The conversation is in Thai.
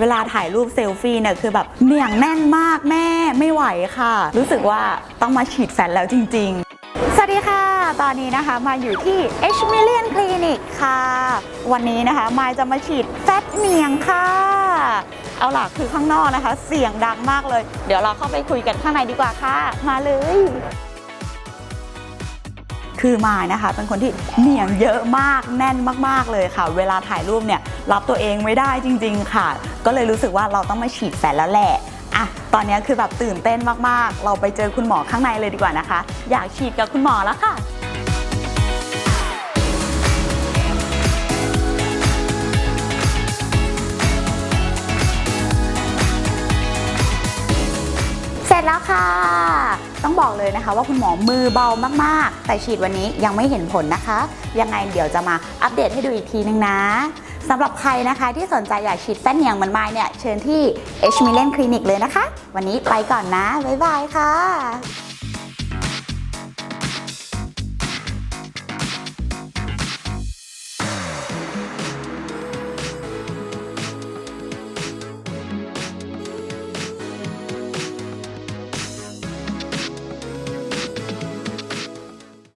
เวลาถ่ายรูปเซลฟี่เนี่ยคือแบบเหนียงแน่นมากแม่ไม่ไหวค่ะ รู้สึกว่าต้องมาฉีดแฟตแล้วจริง ๆสวัสดีค่ะ ตอนนี้นะคะมาอยู่ที่ H Million Clinic ค่ะ วันนี้นะคะมายจะมาฉีดแฟตเหนียงค่ะ เอาล่ะคือข้างนอกนะคะ เสียงดังมากเลย เดี๋ยวเราเข้าไปคุยกันข้างในดีกว่าค่ะ มาเลย คือมายนะคะ เป็นคนที่เหนียงเยอะมากแน่นมาก ๆ เลยค่ะ เวลาถ่ายรูปเนี่ยรับตัวเองไม่ได้จริง ๆ ค่ะ ก็เลยรู้สึกว่าเราต้องมาฉีดแฟนแล้วแหละอะตอนนี้คือแบบตื่นเต้นมาก ๆ เราไปเจอคุณหมอข้างในเลยดีกว่านะคะ อยากฉีดกับคุณหมอแล้วค่ะ ร็จแล้วค่ะ ต้องบอกเลยนะคะ ว่าคุณหมอมือเบามากๆ แต่ฉีดวันนี้ยังไม่เห็นผลนะคะ ยังไงเดี๋ยวจะมาอัปเดตให้ดูอีกทีนึงนะสำหรับใครนะคะที่สนใจอยากฉีดแป้นเหนียงเหมือนไม้เนี่ยเชิญที่ H m i l l i o n Clinic เลยนะคะ วันนี้ไปก่อนนะ บ๊ายบายค่ะ